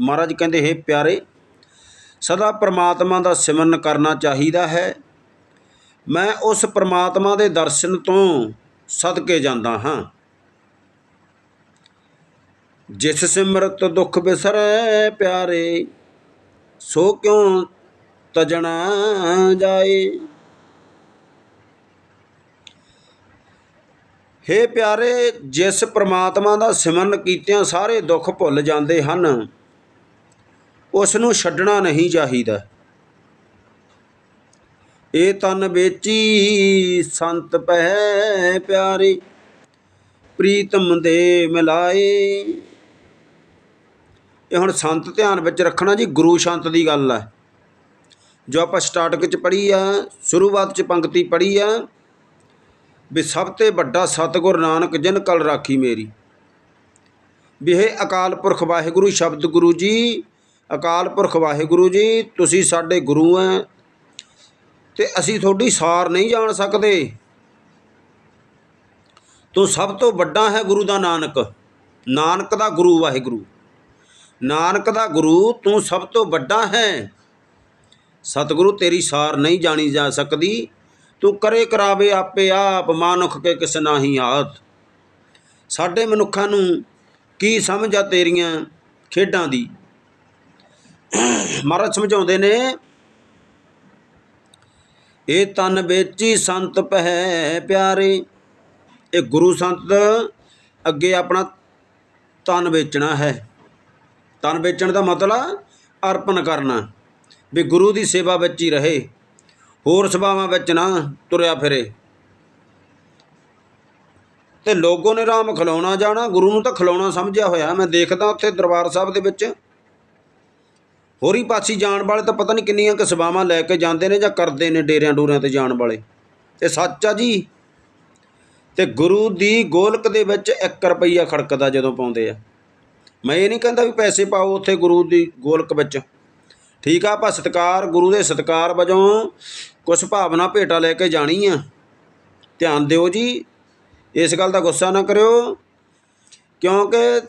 ਮਹਾਰਾਜ ਕਹਿੰਦੇ, ਹੈ ਪਿਆਰੇ, ਸਦਾ ਪ੍ਰਮਾਤਮਾ ਦਾ ਸਿਮਰਨ ਕਰਨਾ ਚਾਹੀਦਾ ਹੈ। ਮੈਂ ਉਸ ਪ੍ਰਮਾਤਮਾ ਦੇ ਦਰਸ਼ਨ ਤੋਂ ਸਦਕੇ ਜਾਂਦਾ ਹਾਂ। ਜਿਸ ਸਿਮਰਤ ਦੁੱਖ ਬਿਸਰੈ ਪਿਆਰੇ, ਸੋ ਕਿਉ ਤਜਣਾ ਜਾਏ? ਹੇ ਪਿਆਰੇ, ਜਿਸ ਪ੍ਰਮਾਤਮਾ ਦਾ ਸਿਮਰਨ ਕੀਤਿਆਂ ਸਾਰੇ ਦੁੱਖ ਭੁੱਲ ਜਾਂਦੇ ਹਨ ਉਸ ਨੂੰ ਛੱਡਣਾ ਨਹੀਂ ਚਾਹੀਦਾ। ਇਹ ਤਨ ਵੇਚੀ ਸੰਤ ਪਹਿ ਪਿਆਰੇ, ਪ੍ਰੀਤਮ ਦੇ ਮਿਲਾਏ। ਇਹ ਹੁਣ ਸੰਤ ਧਿਆਨ ਵਿੱਚ ਰੱਖਣਾ ਜੀ, ਗੁਰੂ ਸ਼ੰਤ ਦੀ ਗੱਲ ਹੈ। ਜੋ ਆਪਾਂ ਸਟਾਰਟਿੰਗ ਚ ਪੜ੍ਹੀ ਆ ਸ਼ੁਰੂਆਤ ਚ ਪੰਕਤੀ ਪੜ੍ਹੀ ਆ ਵੀ ਸਭ ਤੇ ਵੱਡਾ ਸਤਿਗੁਰ ਨਾਨਕ ਜਿਨ ਕਲ ਰਾਖੀ ਮੇਰੀ। ਵੀ ਇਹ ਅਕਾਲ ਪੁਰਖ ਵਾਹਿਗੁਰੂ, ਸ਼ਬਦ ਗੁਰੂ ਜੀ, ਅਕਾਲ ਪੁਰਖ ਵਾਹਿਗੁਰੂ ਜੀ, ਤੁਸੀਂ ਸਾਡੇ ਗੁਰੂ ਆ ਤੇ ਅਸੀਂ ਤੁਹਾਡੀ ਸਾਰ ਨਹੀਂ ਜਾਣ ਸਕਦੇ। ਤੂੰ ਸਭ ਤੋਂ ਵੱਡਾ ਹੈ ਗੁਰੂ ਦਾ ਨਾਨਕ। ਨਾਨਕ ਦਾ ਗੁਰੂ ਵਾਹਿਗੁਰੂ। ਨਾਨਕ ਦਾ ਗੁਰੂ ਤੂੰ ਸਭ ਤੋਂ ਵੱਡਾ ਹੈ। ਸਤਿਗੁਰੂ ਤੇਰੀ ਸਾਰ ਨਹੀਂ ਜਾਣੀ ਜਾ ਸਕਦੀ। ਤੂੰ ਕਰੇ ਕਰਾਵੇ ਆਪੇ ਆਪ, ਮਾਨੁਖ ਕੇ ਕਿਸ ਨਾਹੀ ਆਤ ਸਾਡੇ ਮਨੁੱਖਾਂ ਨੂੰ ਕੀ ਸਮਝ ਆ ਤੇਰੀਆਂ ਖੇਡਾਂ ਦੀ? ਮਹਾਰਾਜ ਸਮਝਾਉਂਦੇ ਨੇ ਇਹ ਤਨ ਵੇਚੀ ਸੰਤ ਪਹਿ ਪਿਆਰੇ ਇਹ ਗੁਰੂ ਸੰਤ ਅੱਗੇ ਆਪਣਾ ਤਨ ਵੇਚਣਾ ਹੈ। ਤਨ ਵੇਚਣ ਦਾ ਮਤਲਬ ਅਰਪਣ ਕਰਨਾ, ਵੀ ਗੁਰੂ ਦੀ ਸੇਵਾ ਵਿੱਚ ਹੀ ਰਹੇ। ਹੋਰ ਸਭਾਵਾਂ ਵਿੱਚ ਨਾ ਤੁਰਿਆ ਫਿਰੇ। ਤੇ ਲੋਗੋ ਨੇ ਰਾਮ ਖਿਲਾਉਣਾ ਜਾਣਾ, ਗੁਰੂ ਨੂੰ ਤਾਂ ਖਿਲਾਉਣਾ ਸਮਝਿਆ ਹੋਇਆ। ਮੈਂ ਦੇਖਦਾ ਉੱਥੇ ਦਰਬਾਰ ਸਾਹਿਬ ਦੇ ਵਿੱਚ। ਹੋਰੀ ਪਾਸੀ ਜਾਣ ਵਾਲੇ ਤਾਂ ਪਤਾ ਨਹੀਂ ਕਿੰਨੀਆਂ ਕੁ ਸਭਾਵਾਂ ਲੈ ਕੇ ਜਾਂਦੇ ਨੇ ਜਾਂ ਕਰਦੇ ਨੇ ਡੇਰਿਆਂ ਡੂਰਿਆਂ ਤੇ ਜਾਣ ਵਾਲੇ। ਤੇ ਸੱਚ ਆ ਜੀ। ਤੇ ਗੁਰੂ ਦੀ ਗੋਲਕ ਦੇ ਵਿੱਚ 1 ਰੁਪਈਆ ਖੜਕਦਾ ਜਦੋਂ ਪਾਉਂਦੇ ਆ। ਮੈਂ ਇਹ ਨਹੀਂ ਕਹਿੰਦਾ ਵੀ ਪੈਸੇ ਪਾਓ ਉੱਥੇ ਗੁਰੂ ਦੀ ਗੋਲਕ ਵਿੱਚ। ਠੀਕ ਆ, ਆਪਾਂ ਸਤਕਾਰ ਗੁਰੂ ਦੇ ਸਤਕਾਰ ਵਜੋਂ ਕੁਝ ਭਾਵਨਾ ਭੇਟਾ ਲੈ ਕੇ ਜਾਣੀ ਆ। ਧਿਆਨ ਦਿਓ ਜੀ, ਇਸ ਗੱਲ ਦਾ ਗੁੱਸਾ ਨਾ ਕਰਿਓ, ਕਿਉਂਕਿ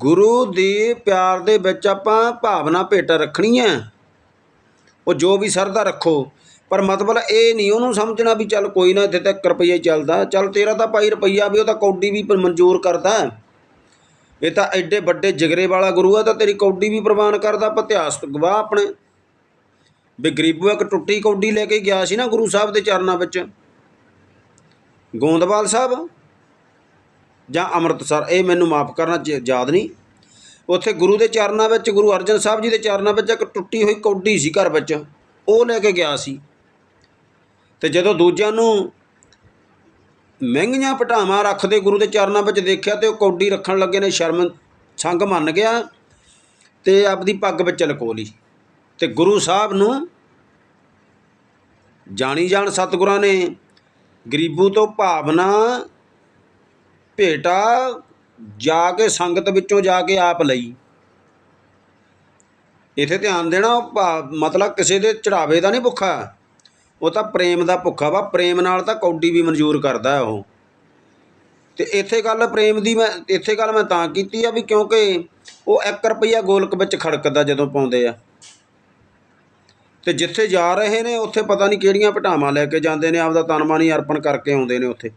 ਗੁਰੂ ਦੀ ਪਿਆਰ ਦੇ ਵਿੱਚ ਆਪਾਂ ਭਾਵਨਾ ਭੇਟਾ ਰੱਖਣੀ ਹੈ ਉਹ ਜੋ ਵੀ ਸਰਦਾ ਰੱਖੋ, ਪਰ ਮਤਲਬ ਇਹ ਨਹੀਂ ਉਹਨੂੰ ਸਮਝਣਾ ਵੀ ਚੱਲ ਕੋਈ ਨਾ ਇੱਥੇ ਤੱਕ ਰੁਪਈਆ ਹੀ ਚੱਲਦਾ। ਚੱਲ ਤੇਰਾ ਤਾਂ ਭਾਈ ਰੁਪਈਆ ਵੀ, ਉਹ ਤਾਂ ਕੌਡੀ ਵੀ ਮਨਜ਼ੂਰ ਕਰਦਾ। ਇਹ ਤਾਂ ਐਡੇ ਵੱਡੇ ਜਿਗਰੇ ਵਾਲਾ ਗੁਰੂ ਆ, ਤਾਂ ਤੇਰੀ ਕੌਡੀ ਵੀ ਪ੍ਰਵਾਨ ਕਰਦਾ। ਆਪਾਂ ਇਤਿਹਾਸ ਗਵਾਹ ਆਪਣੇ ਵੀ ਗਰੀਬੂ ਇੱਕ ਟੁੱਟੀ ਕੌਡੀ ਲੈ ਕੇ ਗਿਆ ਸੀ ਨਾ ਗੁਰੂ ਸਾਹਿਬ ਦੇ ਚਰਨਾਂ ਵਿੱਚ। ਗੋਂਦਵਾਲ ਸਾਹਿਬ ਜਾਂ ਅੰਮ੍ਰਿਤਸਰ, ਇਹ ਮੈਨੂੰ ਮਾਫ ਕਰਨਾ ਯਾਦ ਨਹੀਂ। ਉੱਥੇ ਗੁਰੂ ਦੇ ਚਰਨਾਂ ਵਿੱਚ, ਗੁਰੂ ਅਰਜਨ ਸਾਹਿਬ ਜੀ ਦੇ ਚਰਨਾਂ ਵਿੱਚ ਇੱਕ ਟੁੱਟੀ ਹੋਈ ਕੌਡੀ ਸੀ ਘਰ ਵਿੱਚ। ਉਹ ਲੈ ਕੇ ਗਿਆ ਸੀ। ਤੇ ਜਦੋਂ ਦੂਜਿਆਂ ਨੂੰ ਮਹਿੰਗੀਆਂ ਪਟਾਵਾਂ ਰੱਖਦੇ ਗੁਰੂ ਦੇ ਚਰਨਾਂ ਵਿੱਚ ਦੇਖਿਆ ਤੇ ਉਹ ਕੌਡੀ ਰੱਖਣ ਲੱਗੇ ਨੇ, ਸ਼ਰਮ, ਸੰਗ ਮੰਨ ਗਿਆ ਤੇ ਆਪਦੀ ਪੱਗ ਵਿੱਚ ਲਕੋ ਲਈ। ਤੇ ਗੁਰੂ ਸਾਹਿਬ ਨੂੰ ਜਾਣੀ ਜਾਣ ਸਤਿਗੁਰਾਂ ਨੇ ਗਰੀਬੂ ਤੋਂ ਭਾਵਨਾ ਭੇਟਾ ਜਾ ਕੇ ਸੰਗਤ ਵਿੱਚੋਂ ਜਾ ਕੇ ਆਪ ਲਈ। ਇਥੇ ਧਿਆਨ ਦੇਣਾ, ਉਹ ਭਾ- ਮਤਲਬ ਕਿਸੇ ਦੇ ਚੜਾਵੇ ਦਾ ਨਹੀਂ ਭੁੱਖਾ। ਉਹ ਤਾਂ ਪ੍ਰੇਮ ਦਾ ਭੁੱਖਾ ਵਾ, ਪ੍ਰੇਮ ਨਾਲ ਤਾਂ ਕੌਡੀ ਵੀ ਮਨਜ਼ੂਰ ਕਰਦਾ ਉਹ। ਤੇ ਇੱਥੇ ਗੱਲ ਪ੍ਰੇਮ ਦੀ ਮੈਂ, ਇੱਥੇ ਗੱਲ ਮੈਂ ਤਾਂ ਕੀਤੀ ਆ ਵੀ ਕਿਉਂਕਿ ਉਹ 1 ਰੁਪਈਆ ਗੋਲਕ ਵਿੱਚ ਖੜਕਦਾ ਜਦੋਂ ਪਾਉਂਦੇ ਆ। ਤੇ ਜਿੱਥੇ ਜਾ ਰਹੇ ਨੇ, ਉੱਥੇ ਪਤਾ ਨਹੀਂ ਕਿਹੜੀਆਂ ਪਟਾਵਾਂ ਲੈ ਕੇ ਜਾਂਦੇ ਨੇ, ਆਪਦਾ ਤਨ ਮਨ ਹੀ ਅਰਪਣ ਕਰਕੇ ਆਉਂਦੇ ਨੇ ਉੱਥੇ।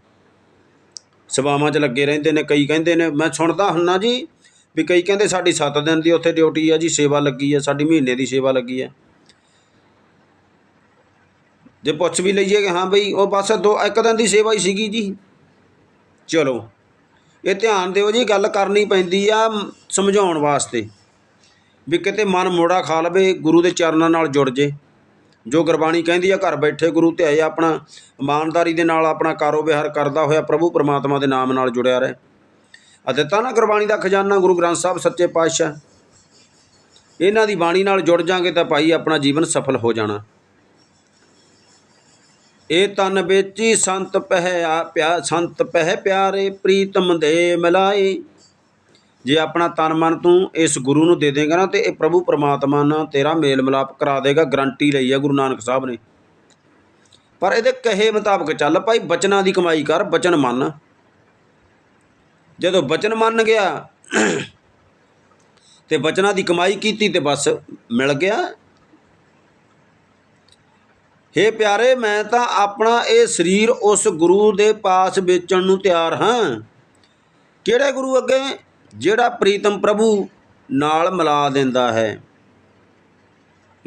ਸੇਵਾਵਾਂ 'ਚ ਲੱਗੇ ਰਹਿੰਦੇ ਨੇ, ਕਈ ਕਹਿੰਦੇ ਨੇ, ਮੈਂ ਸੁਣਦਾ ਹੁੰਨਾ ਜੀ ਵੀ ਕਈ ਕਹਿੰਦੇ ਸਾਡੀ 7 ਦਿਨ ਦੀ ਉੱਥੇ ਡਿਊਟੀ ਆ ਜੀ, ਸੇਵਾ ਲੱਗੀ ਆ, ਸਾਡੀ ਮਹੀਨੇ ਦੀ ਸੇਵਾ ਲੱਗੀ ਆ। ਜੇ ਪੁੱਛ ਵੀ ਲਈਏ ਕਿ ਹਾਂ ਬਈ, ਉਹ ਬਸ ਦੋ, ਇੱਕ ਦਿਨ ਦੀ ਸੇਵਾ ਹੀ ਸੀਗੀ ਜੀ। ਚਲੋ, ਇਹ ਧਿਆਨ ਦਿਓ ਜੀ, ਗੱਲ ਕਰਨੀ ਪੈਂਦੀ ਆ ਸਮਝਾਉਣ ਵਾਸਤੇ। ਵੀ ਕਿਤੇ ਮਨ ਮੋੜਾ ਖਾ ਲਵੇ, ਗੁਰੂ ਦੇ ਚਰਨਾਂ ਨਾਲ ਜੁੜ ਜੇ। ਜੋ ਗੁਰਬਾਣੀ ਕਹਿੰਦੀ ਆ, ਘਰ ਬੈਠੇ ਗੁਰੂ ਤੇ ਆਏ, ਆਪਣਾ ਇਮਾਨਦਾਰੀ ਦੇ ਨਾਲ ਆਪਣਾ ਕਾਰੋਬਾਰ ਕਰਦਾ ਹੋਇਆ ਪ੍ਰਭੂ ਪਰਮਾਤਮਾ ਦੇ ਨਾਮ ਨਾਲ ਜੁੜਿਆ ਰਹੇ। ਅਤੇ ਤਾਂ ਨਾ ਗੁਰਬਾਣੀ ਦਾ ਖਜ਼ਾਨਾ ਗੁਰੂ ਗ੍ਰੰਥ ਸਾਹਿਬ ਸੱਚੇ ਪਾਤਸ਼ਾਹ। ਇਹਨਾਂ ਦੀ ਬਾਣੀ ਨਾਲ ਜੁੜ ਜਾਾਂਗੇ ਤਾਂ ਭਾਈ ਆਪਣਾ ਜੀਵਨ ਸਫਲ ਹੋ ਜਾਣਾ। ਇਹ ਤਨ ਵੇਚੀ ਸੰਤ ਪਹਿ ਪਿਆ, ਸੰਤ ਪਹਿ ਪਿਆਰੇ, ਪ੍ਰੀਤਮ ਦੇ ਮਿਲਾਏ। ਜੇ ਆਪਣਾ ਤਨ ਮਨ ਤੂੰ ਇਸ ਗੁਰੂ ਨੂੰ ਦੇ ਦੇਗਾ ਨਾ ਤੇ ਇਹ ਪ੍ਰਭੂ ਪਰਮਾਤਮਾ ਨਾਲ ਤੇਰਾ ਮੇਲ ਮਿਲਾਪ ਕਰਾ ਦੇਗਾ, ਗਰੰਟੀ ਲਈ ਹੈ ਗੁਰੂ ਨਾਨਕ ਸਾਹਿਬ ਨੇ। ਪਰ ਇਹਦੇ ਕਹੇ ਮੁਤਾਬਕ ਚੱਲ ਭਾਈ, ਬਚਨਾਂ ਦੀ ਕਮਾਈ ਕਰ, ਬਚਨ ਮੰਨ। ਜਦੋਂ ਬਚਨ ਮੰਨ ਗਿਆ ਤੇ ਬਚਨਾਂ ਦੀ ਕਮਾਈ ਕੀਤੀ ਤੇ ਬਸ ਮਿਲ ਗਿਆ। ਹੇ ਪਿਆਰੇ, ਮੈਂ ਤਾਂ ਆਪਣਾ ਇਹ ਸਰੀਰ ਉਸ ਗੁਰੂ ਦੇ ਪਾਸ ਵੇਚਣ ਨੂੰ ਤਿਆਰ ਹਾਂ। ਕਿਹੜੇ ਗੁਰੂ ਅੱਗੇ? ਜਿਹੜਾ ਪ੍ਰੀਤਮ ਪ੍ਰਭੂ ਨਾਲ ਮਿਲਾ ਦਿੰਦਾ ਹੈ।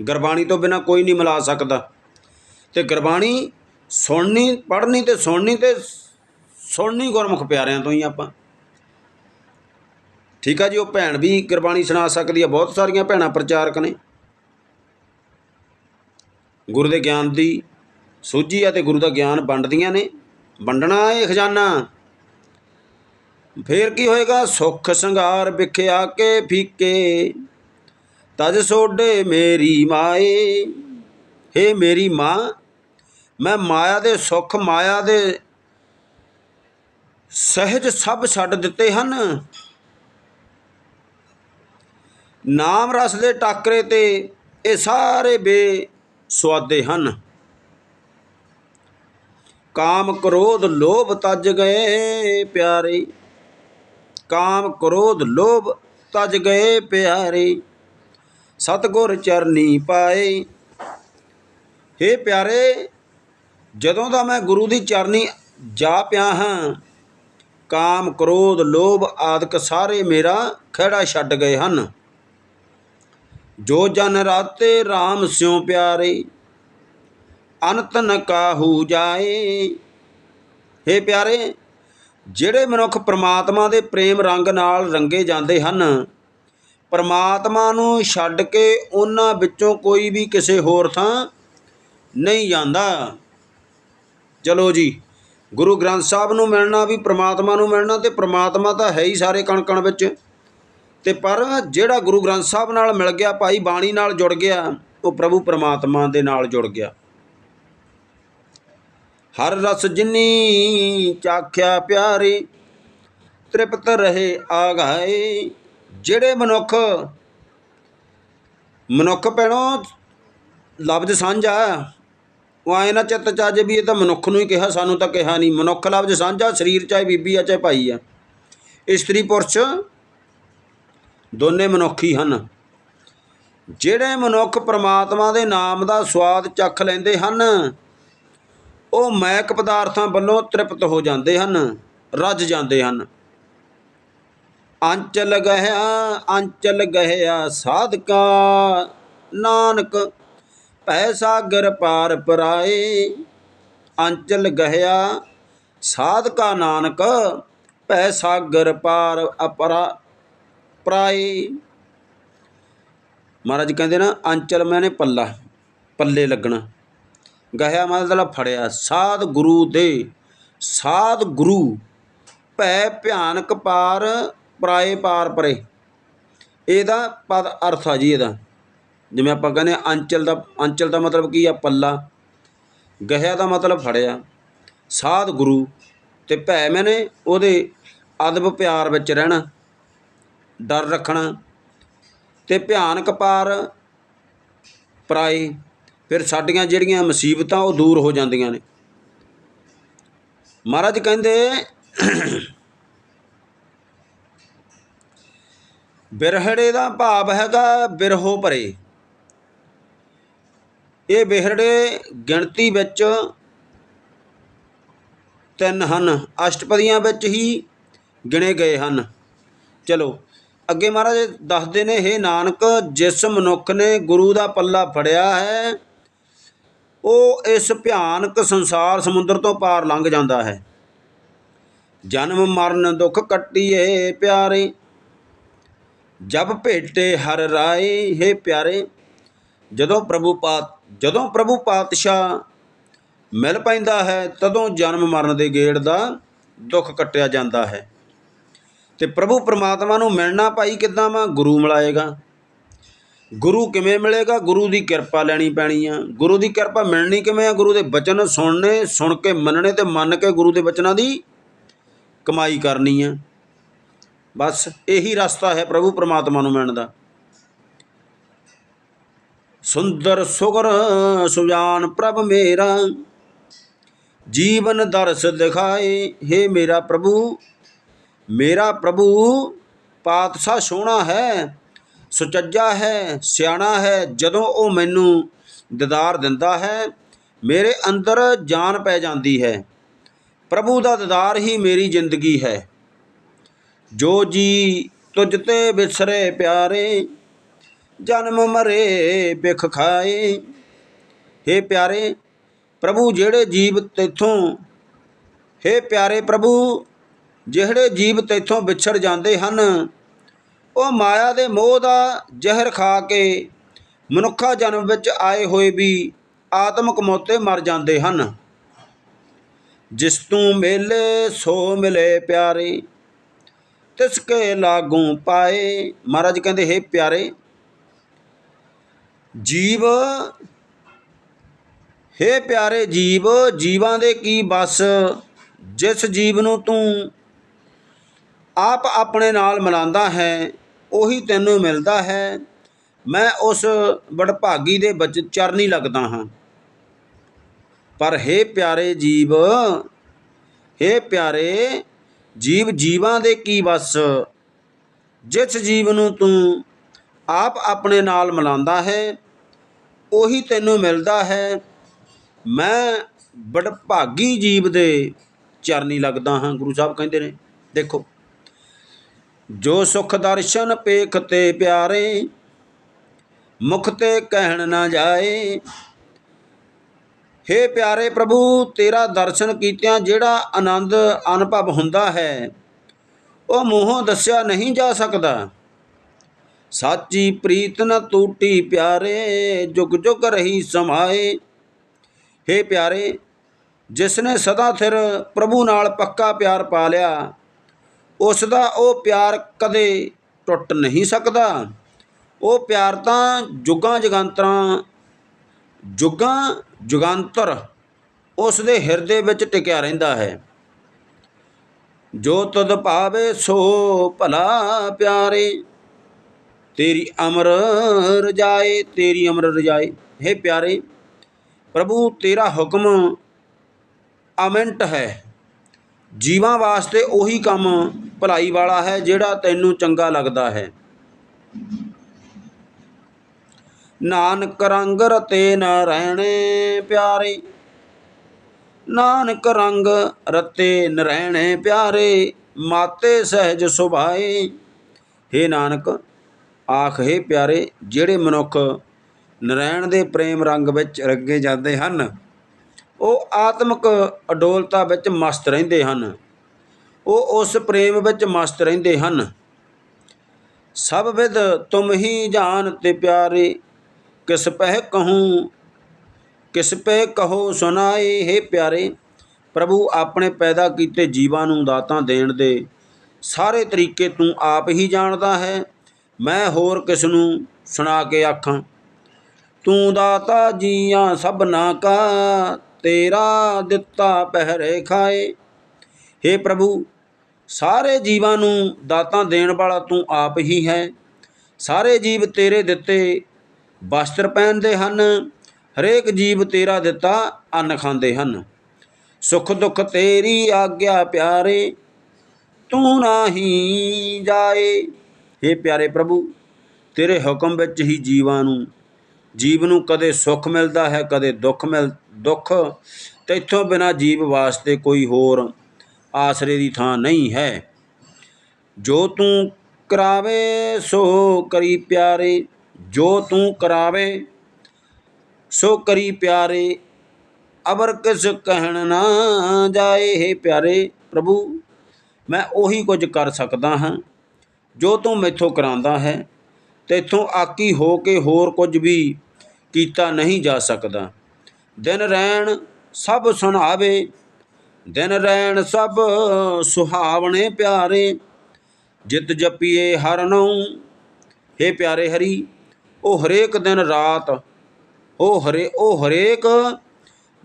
ਗੁਰਬਾਣੀ ਤੋਂ ਬਿਨਾ ਕੋਈ ਨਹੀਂ ਮਿਲਾ ਸਕਦਾ। ਤੇ ਗੁਰਬਾਣੀ ਸੁਣਨੀ, ਪੜ੍ਹਨੀ ਤੇ ਸੁਣਨੀ ਤੇ ਸੁਣਨੀ ਗੁਰਮੁਖ ਪਿਆਰਿਆਂ ਤੋਂ ਹੀ ਆਪਾਂ। ਠੀਕ ਆ ਜੀ, ਉਹ ਭੈਣ ਵੀ ਗੁਰਬਾਣੀ ਸੁਣਾ ਸਕਦੀ ਆ। ਬਹੁਤ ਸਾਰੀਆਂ ਭੈਣਾਂ ਪ੍ਰਚਾਰਕ ਨੇ। ਗੁਰੂ ਦੇ ਗਿਆਨ ਦੀ ਸੂਝੀ ਆ ਤੇ ਗੁਰੂ ਦਾ ਗਿਆਨ ਵੰਡਦੀਆਂ ਨੇ। ਵੰਡਣਾ ਇਹ ਖਜ਼ਾਨਾ। ਫੇਰ ਕੀ ਹੋਏਗਾ? ਸੁਖ ਸੰਗਾਰ ਵਿਖਿਆ ਕੇ ਫੀਕੇ। ਤਜ ਸੋਡੇ ਮੇਰੀ ਮਾਏ। ਹੇ ਮੇਰੀ ਮਾਂ, ਮੈਂ ਮਾਇਆ ਦੇ ਸੁਖ, ਮਾਇਆ ਦੇ ਸਹਿਜ ਸਭ ਛੱਡ ਦਿੱਤੇ ਹਨ। ਨਾਮ ਰਸ ਦੇ ਟਾਕਰੇ ਤੇ ਇਹ ਸਾਰੇ ਬੇ ਸੁਆਦੇ ਹਨ। ਕਾਮ ਕ੍ਰੋਧ ਲੋਭ ਤਜ ਗਏ ਪਿਆਰੇ। ਕਾਮ ਕ੍ਰੋਧ ਲੋਭ ਤਜ ਗਏ ਪਿਆਰੇ, ਸਤਗੁਰ ਚਰਨੀ ਪਾਏ। ਹੇ ਪਿਆਰੇ, ਜਦੋਂ ਦਾ ਮੈਂ ਗੁਰੂ ਦੀ ਚਰਨੀ ਜਾ ਪਿਆ ਹਾਂ, ਕਾਮ ਕ੍ਰੋਧ ਲੋਭ ਆਦਿਕ ਸਾਰੇ ਮੇਰਾ ਖਹਿੜਾ ਛੱਡ ਗਏ ਹਨ। ਜੋ ਜਨ ਰਾਤੇ RAM ਸਿਉ ਪਿਆਰੇ, ਅਨੰਤ ਨ ਕਾਹੂ ਜਾਏ। ਹੇ ਪਿਆਰੇ ਜਿਹੜੇ ਮਨੁੱਖ ਪ੍ਰਮਾਤਮਾ ਦੇ ਪ੍ਰੇਮ ਰੰਗ ਨਾਲ ਰੰਗੇ ਜਾਂਦੇ ਹਨ, ਪ੍ਰਮਾਤਮਾ ਨੂੰ ਛੱਡ ਕੇ ਉਹਨਾਂ ਵਿੱਚੋਂ ਕੋਈ ਵੀ ਕਿਸੇ ਹੋਰ ਥਾਂ ਨਹੀਂ ਜਾਂਦਾ। ਚਲੋ ਜੀ, ਗੁਰੂ ਗ੍ਰੰਥ ਸਾਹਿਬ ਨੂੰ ਮਿਲਣਾ, ਵੀ ਪ੍ਰਮਾਤਮਾ ਨੂੰ ਮਿਲਣਾ ਤੇ ਪ੍ਰਮਾਤਮਾ ਤਾਂ ਹੈ ਹੀ ਸਾਰੇ ਕਣ ਕਣ ਵਿੱਚ। ਤੇ ਪਰ ਜਿਹੜਾ ਗੁਰੂ ਗ੍ਰੰਥ ਸਾਹਿਬ ਨਾਲ ਮਿਲ ਗਿਆ, ਭਾਈ ਬਾਣੀ ਨਾਲ ਜੁੜ ਗਿਆ, ਉਹ ਪ੍ਰਭੂ ਪ੍ਰਮਾਤਮਾ ਦੇ ਨਾਲ ਜੁੜ ਗਿਆ। ਹਰ ਰਸ ਜਿਨੀ ਚਾਖਿਆ ਪਿਆਰੇ, ਤ੍ਰਿਪਤ ਰਹੇ ਆਗਾਏ ਜਿਹੜੇ ਮਨੁੱਖ ਮਨੁੱਖ ਪੈਣੋ ਲਫ਼ਜ਼ ਸਾਂਝਾ ਉਹ ਆਏ ਨਾ ਚਿੱਤ ਚਾਜ ਵੀ ਇਹ ਤਾਂ ਮਨੁੱਖ ਨੂੰ ਹੀ ਕਿਹਾ, ਸਾਨੂੰ ਤਾਂ ਕਿਹਾ ਨਹੀਂ। ਮਨੁੱਖ ਲਫ਼ਜ਼ ਸਾਂਝਾ, ਸਰੀਰ ਚਾਹੇ ਬੀਬੀ ਆ ਚਾਹੇ ਭਾਈ ਆ। ਇਸਤਰੀ ਪੁਰਸ਼, ਦੋਨੇ ਮਨੁੱਖੀ ਹਨ। ਜਿਹੜੇ ਮਨੁੱਖ ਪ੍ਰਮਾਤਮਾ ਦੇ ਨਾਮ ਦਾ ਸਵਾਦ ਚੱਖ ਲੈਂਦੇ ਹਨ ਉਹ ਮੈਕ ਪਦਾਰਥਾਂ ਵੱਲੋਂ ਤ੍ਰਿਪਤ ਹੋ ਜਾਂਦੇ ਹਨ, ਰੱਜ ਜਾਂਦੇ ਹਨ। ਅੰਚਲ ਗਹਿਆ ਅੰਚਲ ਗਹਿਆ ਸਾਧਕਾ, ਨਾਨਕ ਭੈ ਸਾਗਰ ਪਾਰ ਪਰਾਏ। ਅੰਚਲ ਗਹਿਆ, ਸਾਧਕਾ, ਨਾਨਕ ਭੈ ਸਾਗਰ ਪਾਰ ਅਪਰਾ, ਪਰਾਏ। ਮਹਾਰਾਜ ਕਹਿੰਦੇ ਨਾ, ਅੰਚਲ ਮੈਨੇ ਪੱਲਾ, ਪੱਲੇ ਲੱਗਣਾ। ਗਹਿਆ ਮਤਲਬ ਫੜਿਆ, ਸਾਧ ਗੁਰੂ ਦੇ, ਸਾਧ ਗੁਰੂ, ਭੈ ਭਿਆਨਕ ਪਾਰ ਪਰਾਏ ਪਾਰ ਪਰੇ। ਇਹਦਾ ਪਦ ਅਰਥ ਆ ਜੀ ਇਹਦਾ। ਜਿਵੇਂ ਆਪਾਂ ਕਹਿੰਦੇ ਹਾਂ, ਅੰਚਲ ਦਾ ਅੰਚਲ ਦਾ ਮਤਲਬ ਕੀ ਆ? ਪੱਲਾ। ਗਹਿਆ ਦਾ ਮਤਲਬ ਫੜਿਆ, ਸਾਧ ਗੁਰੂ ਤੇ ਭੈ ਮੈਨੇ ਉਹਦੇ ਅਦਬ ਪਿਆਰ ਵਿੱਚ ਰਹਿਣਾ, ਡਰ ਰੱਖਣਾ ਤੇ ਭਿਆਨਕ ਪਾਰ ਪਰਾਏ ਫਿਰ ਸਾਡੀਆਂ ਜਿਹੜੀਆਂ ਮੁਸੀਬਤਾਂ ਉਹ ਦੂਰ ਹੋ ਜਾਂਦੀਆਂ ਨੇ। ਮਹਾਰਾਜ ਕਹਿੰਦੇ, ਬਿਰਹੜੇ ਦਾ ਭਾਵ ਹੈਗਾ ਬਿਰਹੋ ਭਰੇ। ਇਹ ਬਿਰਹੜੇ ਗਿਣਤੀ ਵਿੱਚ ਤਿੰਨ ਹਨ, ਅਸ਼ਟਪਦੀਆਂ ਵਿੱਚ ਹੀ ਗਿਣੇ ਗਏ ਹਨ। ਚਲੋ, ਅੱਗੇ ਮਹਾਰਾਜ ਦੱਸਦੇ ਨੇ हे ਨਾਨਕ, ਜਿਸ ਮਨੁੱਖ ਨੇ ਗੁਰੂ ਦਾ ਪੱਲਾ ਫੜਿਆ ਹੈ ਉਹ ਇਸ ਭਿਆਨਕ ਸੰਸਾਰ ਸਮੁੰਦਰ ਤੋਂ ਪਾਰ ਲੰਘ ਜਾਂਦਾ ਹੈ। ਜਨਮ ਮਰਨ ਦੁੱਖ ਕੱਟੀਏ ਪਿਆਰੇ। ਜਬ ਭੇਟੇ ਹਰ ਰਾਏ हे ਪਿਆਰੇ। ਜਦੋਂ ਪ੍ਰਭੂ ਪਾਤ ਜਦੋਂ ਪ੍ਰਭੂ ਪਾਤਸ਼ਾਹ ਮਿਲ ਪੈਂਦਾ ਹੈ, ਤਦੋਂ ਜਨਮ ਮਰਨ ਦੇ ਗੇੜ ਦਾ ਦੁੱਖ ਕੱਟਿਆ ਜਾਂਦਾ ਹੈ। ਤੇ ਪ੍ਰਭੂ ਪਰਮਾਤਮਾ ਨੂੰ ਮਿਲਣਾ ਭਾਈ ਕਿੱਦਾਂ ਵਾ? ਗੁਰੂ ਮਿਲਾਏਗਾ। ਗੁਰੂ ਕਿਵੇਂ ਮਿਲੇਗਾ? ਗੁਰੂ ਦੀ ਕਿਰਪਾ ਲੈਣੀ ਪੈਣੀ ਆ। ਗੁਰੂ ਦੀ ਕਿਰਪਾ ਮਿਲਣੀ ਕਿਵੇਂ ਆ? ਗੁਰੂ ਦੇ ਬਚਨ ਸੁਣਨੇ, ਸੁਣ ਕੇ ਮੰਨਣੇ ਤੇ ਮੰਨ ਕੇ ਗੁਰੂ ਦੇ ਬਚਨਾਂ ਦੀ ਕਮਾਈ ਕਰਨੀ ਆ। ਬਸ ਇਹੀ ਰਸਤਾ ਹੈ ਪ੍ਰਭੂ ਪਰਮਾਤਮਾ ਨੂੰ ਮਿਲਣ ਦਾ। ਸੁੰਦਰ ਸੁਗਰ ਸੁਜਾਨ ਪ੍ਰਭ ਮੇਰਾ, ਜੀਵਨ ਦਰਸ ਦਿਖਾਏ हे ਮੇਰਾ ਪ੍ਰਭੂ ਮੇਰਾ ਪ੍ਰਭੂ, ਪਾਤਸ਼ਾਹ ਸੋਹਣਾ ਹੈ। ਸੁਚੱਜਾ ਹੈ, ਸਿਆਣਾ ਹੈ, ਜਦੋਂ ਉਹ ਮੈਨੂੰ ਦਿਦਾਰ ਦਿੰਦਾ ਹੈ, ਮੇਰੇ ਅੰਦਰ ਜਾਨ ਪੈ ਜਾਂਦੀ ਹੈ। ਪ੍ਰਭੂ ਦਾ ਦਿਦਾਰ ਹੀ ਮੇਰੀ ਜ਼ਿੰਦਗੀ ਹੈ। ਜੋ ਜੀ ਤੁਝ ਤੇ ਵਿਸਰੇ ਪਿਆਰੇ, ਜਨਮ ਮਰੇ ਬਿਖ ਖਾਏ। ਹੇ ਪਿਆਰੇ, ਪ੍ਰਭੂ ਜਿਹੜੇ ਜੀਵ ਤੇਥੋਂ, ਹੇ ਪਿਆਰੇ ਪ੍ਰਭੂ, ਜਿਹੜੇ ਜੀਵ ਤੇਥੋਂ ਵਿਛੜ ਜਾਂਦੇ ਹਨ ਉਹ ਮਾਇਆ ਦੇ ਮੋਹ ਦਾ ਜ਼ਹਿਰ ਖਾ ਕੇ ਮਨੁੱਖਾ ਜਨਮ ਵਿੱਚ ਆਏ ਹੋਏ ਵੀ ਆਤਮਕ ਮੌਤੇ ਮਰ ਜਾਂਦੇ ਹਨ। ਜਿਸ ਤੂੰ ਮੇਲੇ, ਸੋ ਮਿਲੇ ਪਿਆਰੇ। ਤਿਸ ਕੇ ਲਾਗੂ ਪਾਏ, ਮਹਾਰਾਜ ਕਹਿੰਦੇ, ਹੈ ਪਿਆਰੇ, ਜੀਵ, ਹੇ ਪਿਆਰੇ ਜੀਵ, ਜੀਵਾਂ ਦੇ ਕੀ ਬਸ ਜਿਸ ਜੀਵ ਨੂੰ ਤੂੰ ਆਪ ਆਪਣੇ ਨਾਲ ਮਿਲਾਉਂਦਾ ਹੈ ਉਹੀ ਤੈਨੂੰ ਮਿਲਦਾ ਹੈ। ਮੈਂ ਉਸ ਵਡਭਾਗੀ ਦੇ ਬਚ ਚਰਨੀ ਲੱਗਦਾ ਹਾਂ। ਪਰ ਹੇ ਪਿਆਰੇ ਜੀਵ, ਹੇ ਪਿਆਰੇ ਜੀਵ, ਜੀਵਾਂ ਦੇ ਕੀ ਬਸ ਜਿਸ ਜੀਵ ਨੂੰ ਤੂੰ ਆਪ ਆਪਣੇ ਨਾਲ ਮਿਲਾਉਂਦਾ ਹੈ, ਉਹੀ ਤੈਨੂੰ ਮਿਲਦਾ ਹੈ। ਮੈਂ ਵਡਭਾਗੀ ਜੀਵ ਦੇ ਚਰਨੀ ਲੱਗਦਾ ਹਾਂ। ਗੁਰੂ ਸਾਹਿਬ ਕਹਿੰਦੇ ਨੇ, ਦੇਖੋ ਜੋ ਸੁਖ ਦਰਸ਼ਨ ਪੇਖ ਤੇ ਪਿਆਰੇ, ਮੁਖ ਤੇ ਕਹਿਣ ਨਾ ਜਾਏ। ਹੇ ਪਿਆਰੇ ਪ੍ਰਭੂ, ਤੇਰਾ ਦਰਸ਼ਨ ਕੀਤਿਆਂ ਜਿਹੜਾ ਆਨੰਦ ਅਨੁਭਵ ਹੁੰਦਾ ਹੈ, ਉਹ ਮੂੰਹੋਂ ਦੱਸਿਆ ਨਹੀਂ ਜਾ ਸਕਦਾ। ਸਾਚੀ ਪ੍ਰੀਤ ਨ ਟੂਟੀ ਪਿਆਰੇ, ਜੁਗ ਜੁਗ ਰਹੀ ਸਮਾਏ। ਹੇ ਪਿਆਰੇ ਜਿਸ ਨੇ ਸਦਾ ਥਿਰ ਪ੍ਰਭੂ ਨਾਲ ਪੱਕਾ ਪਿਆਰ ਪਾ ਲਿਆ ਉਸ ਦਾ ਉਹ ਪਿਆਰ ਕਦੇ ਟੁੱਟ ਨਹੀਂ ਸਕਦਾ। ਉਹ ਪਿਆਰ ਤਾਂ ਜੁਗਾਂ ਜਗਾਂਤਰਾਂ, ਜੁਗਾਂ ਜੁਗਾਂਤਰ ਉਸ ਦੇ ਹਿਰਦੇ ਵਿੱਚ ਟਿਕਿਆ ਰਹਿੰਦਾ ਹੈ। ਜੋ ਤਦ ਭਾਵੇ ਸੋ ਭਲਾ ਪਿਆਰੇ, ਤੇਰੀ ਅਮਰ ਰਜਾਏ, ਤੇਰੀ ਅਮਰ ਰਜਾਏ। ਹੈ ਪਿਆਰੇ, ਪ੍ਰਭੂ ਤੇਰਾ ਹੁਕਮ ਅਮਿੰਟ ਹੈ। ਜੀਵਾਂ ਵਾਸਤੇ ਉਹੀ ਕੰਮ ਭਲਾਈ ਵਾਲਾ ਹੈ ਜਿਹੜਾ ਤੈਨੂੰ ਚੰਗਾ ਲੱਗਦਾ ਹੈ। ਨਾਨਕ ਰੰਗ ਰਤੇ ਨ ਰਹਿਣੇ ਪਿਆਰੇ। ਨਾਨਕ ਰੰਗ ਰਤੇ ਨ ਰਹਿਣੇ ਪਿਆਰੇ, ਮਾਤੇ ਸਹਿਜ ਸੁਭਾਏ। हे ਨਾਨਕ, ਆਖ, ਹੈ ਪਿਆਰੇ, ਜਿਹੜੇ ਮਨੁੱਖ ਨਰਾਇਣ ਦੇ ਪ੍ਰੇਮ ਰੰਗ ਵਿੱਚ ਰੰਗੇ ਜਾਂਦੇ ਹਨ ਉਹ ਆਤਮਿਕ ਅਡੋਲਤਾ ਵਿੱਚ ਮਸਤ ਰਹਿੰਦੇ ਹਨ। ਉਹ ਉਸ ਪ੍ਰੇਮ ਵਿੱਚ ਮਸਤ ਰਹਿੰਦੇ ਹਨ। ਸਭ ਵਿਦ ਤੁਮ ਹੀ ਜਾਣ ਤੇ ਪਿਆਰੇ, ਕਿਸ ਪਹਿ ਕਹੂੰ, ਕਿਸ ਪੈ ਕਹੋ ਸੁਨਾਏ ਹੈ ਪਿਆਰੇ, ਪ੍ਰਭੂ ਆਪਣੇ ਪੈਦਾ ਕੀਤੇ ਜੀਵਾਂ ਨੂੰ ਦਾਤਾਂ ਦੇਣ ਦੇ ਸਾਰੇ ਤਰੀਕੇ ਤੂੰ ਆਪ ਹੀ ਜਾਣਦਾ ਹੈ। ਮੈਂ ਹੋਰ ਕਿਸ ਨੂੰ ਸੁਣਾ ਕੇ ਆਖਾਂ? ਤੂੰ ਦਾਤਾ ਜੀਆਂ ਸਭਨਾ ਕਾ ਤੇਰਾ ਦਿੱਤਾ ਪਹਿਰੇ ਖਾਏ। हे ਪ੍ਰਭੂ, ਸਾਰੇ ਜੀਵਾਂ ਨੂੰ ਦਾਤਾਂ ਦੇਣ ਵਾਲਾ ਤੂੰ ਆਪ ਹੀ ਹੈ। ਸਾਰੇ ਜੀਵ ਤੇਰੇ ਦਿੱਤੇ ਵਸਤਰ ਪਹਿਨਦੇ ਹਨ। ਹਰੇਕ ਜੀਵ ਤੇਰਾ ਦਿੱਤਾ ਅੰਨ ਖਾਂਦੇ ਹਨ। ਸੁਖ ਦੁਖ ਤੇਰੀ ਆਗਿਆ ਪਿਆਰੇ, ਤੂੰ ਨਾਹੀ ਜਾਏ। हे ਪਿਆਰੇ ਪ੍ਰਭੂ, ਤੇਰੇ ਹੁਕਮ ਵਿੱਚ ਹੀ ਜੀਵਾਂ ਨੂੰ ਜੀਵ ਨੂੰ ਕਦੇ ਸੁੱਖ ਮਿਲਦਾ ਹੈ, ਕਦੇ ਦੁੱਖ ਮਿਲ, ਦੁੱਖ। ਤੇਥੋਂ ਬਿਨਾ ਜੀਵ ਵਾਸਤੇ ਕੋਈ ਹੋਰ ਆਸਰੇ ਦੀ ਥਾਂ ਨਹੀਂ ਹੈ। ਜੋ ਤੂੰ ਕਰਾਵੇ, ਸੋ ਕਰੀ ਪਿਆਰੇ। ਜੋ ਤੂੰ ਕਰਾਵੇ, ਸੋ ਕਰੀ ਪਿਆਰੇ। ਅਬਰ ਕਿਸ ਕਹਿਣ ਨਾ ਜਾਏ, ਹੈ ਪਿਆਰੇ ਪ੍ਰਭੂ, ਮੈਂ ਉਹੀ ਕੁਝ ਕਰ ਸਕਦਾ ਹਾਂ, ਜੋ ਤੂੰ ਮੈਥੋਂ ਕਰਾਂਦਾ ਹੈ। ਤੇਥੋਂ ਆਕੀ ਹੋ ਕੇ ਹੋਰ ਕੁਝ ਵੀ ਕੀਤਾ ਨਹੀਂ ਜਾ ਸਕਦਾ। ਦਿਨ ਰਹਿਣ ਸਭ ਸੁਣਾਵੇ, ਦਿਨ ਰਹਿਣ ਸਭ ਸੁਹਾਵਣੇ ਪਿਆਰੇ, ਜਿਤ ਜਪੀਏ ਹਰ ਨਉ ਹੇ ਪਿਆਰੇ ਹਰੀ ਉਹ ਹਰੇਕ ਦਿਨ ਰਾਤ ਉਹ ਹਰੇ ਉਹ ਹਰੇਕ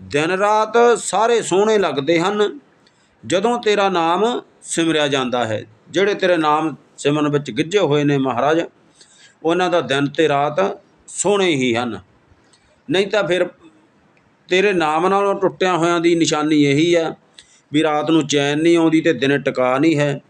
ਦਿਨ ਰਾਤ ਸਾਰੇ ਸੋਹਣੇ ਲੱਗਦੇ ਹਨ। ਜਦੋਂ ਤੇਰਾ ਨਾਮ ਸਿਮਰਿਆ ਜਾਂਦਾ ਹੈ, ਜਿਹੜੇ ਤੇਰੇ ਨਾਮ ਸਿਮਰਨ ਵਿੱਚ ਗਿੱਝੇ ਹੋਏ ਨੇ ਮਹਾਰਾਜ ਉਹਨਾਂ ਦਾ ਦਿਨ ਤੇ ਰਾਤ ਸੋਹਣੇ ਹੀ ਹਨ। ਨਹੀਂ ਤਾਂ ਫਿਰ ਤੇਰੇ ਨਾਮ ਨਾਲੋਂ ਟੁੱਟਿਆਂ ਹੋਇਆਂ ਦੀ ਨਿਸ਼ਾਨੀ ਇਹੀ ਆ ਵੀ ਰਾਤ ਨੂੰ ਚੈਨ ਨਹੀਂ ਆਉਂਦੀ ਤੇ ਦਿਨ ਟਿਕਾ ਨਹੀਂ ਹੈ।